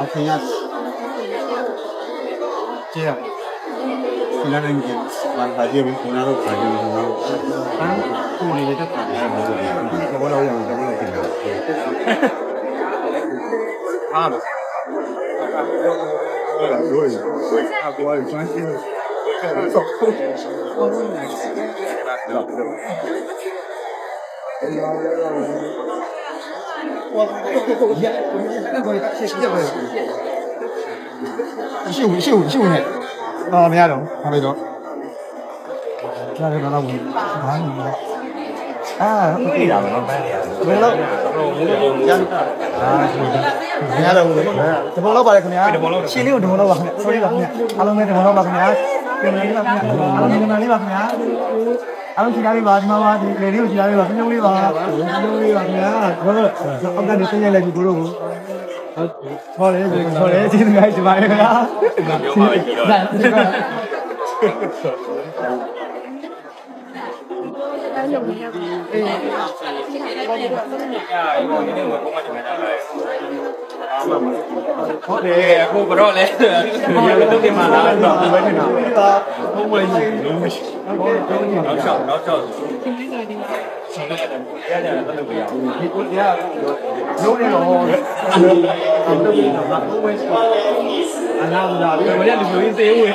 အခင်ရကျေရခဏနေကြဘာသာကြည့်ဘူးခဏတော့ခါကြည့်ဘူးခဏတော့အာကိုနေလည်းတက်တာလည်းမဟုတ်ဘူးဘောတော့ရအောင်တော့လည်းပြင်တာအားလို့ဟုတ်လားတို့ရအကွာကျွမ်းရှင်းဆောက်ဟုတ် တယ်哇，呀，那个谢谢谢秀秀秀呢？啊，没有，还没到。那就到那ဝင်ဘာနေလဲအာပြေးတာတော့ပန်းနေရတယ်ဘယ်လောက်ရမ်းအာမရတော့ဘူးတပုံလောက်ပါလေခင်ဗျာရှင်းလေးကိုတပုံလောက်ပါခင်ဗျ sorry ပါခင်ဗျအားလုံးပဲတပုံလောက်ပါခင်ဗျာပြန်လာလေးပါခင်ဗျာအားလုံးပြန်လာလေးပါခင်ဗျာ အားလုံးချီလာလေးပါဒီမှာပါဒီလေလေးကိုချီလာလေးပါပြုံးလေးပါပြုံးလေးပါခင်ဗျာဘယ်တော့အောက်ကနေဆင်းရိုက်လိုက်ပြီကိုတို့ကိုဟုတ်တယ်ဟုတ်တယ်ကျေးဇူးများကြီးပါခင်ဗျာပြောပါပြီ တော့ဟုတ်တယ်အခုဘရော့လဲတုတ်တင်မှာလားတော့ဘယ်နဲ့နာဘုံမလေးလုံးမရှိတော့ချောက်တော့ချောက်ဆောင်တယ်ရရတယ်တော့လုပ်ပြရအောင်ဒီကိုတရားလုံးနေတော့ဟုတ်တယ်တော့ပြီးတော့ဘုံဝဲအနာလာပြီးတော့ရလူမျိုးသေးဝင်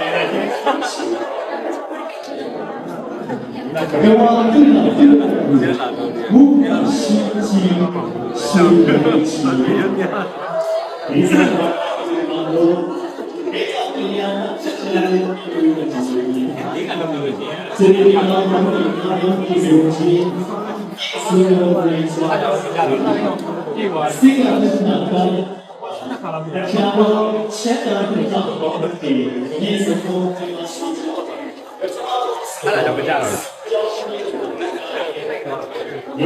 အဲ့ဒါတော့ ဒီ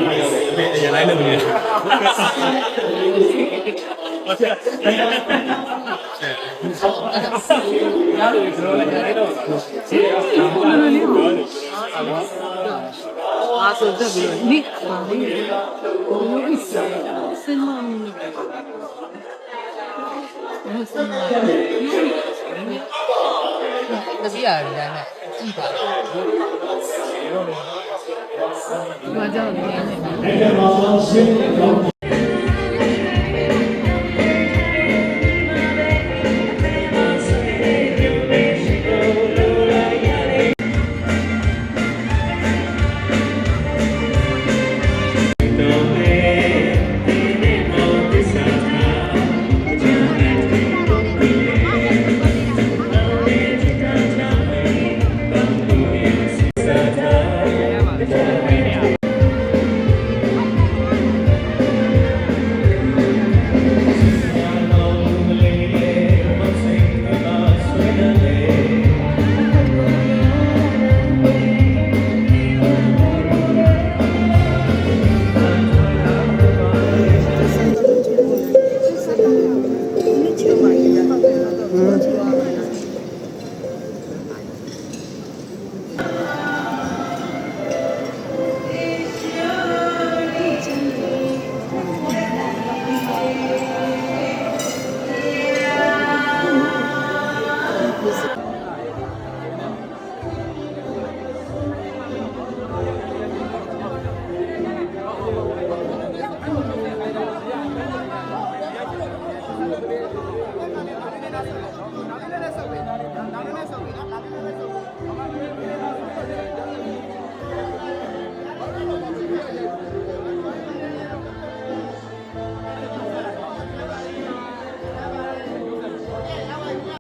လိုပဲအရင်လိုက်လို့ရတယ်ဟုတ်ကဲ့နားလို့ကျွန်တော်လည်းကြားရတော့ဒီအခုလိုလေးပါအာဆိုတဲ့ဘယ်နိခပါလိမ့်ဘုံလို့ဖြစ်စင်မောင်းနေတယ်ဘုံစင်မောင်းနေတယ်မစီရဘူးဒါနဲ့ 叫你。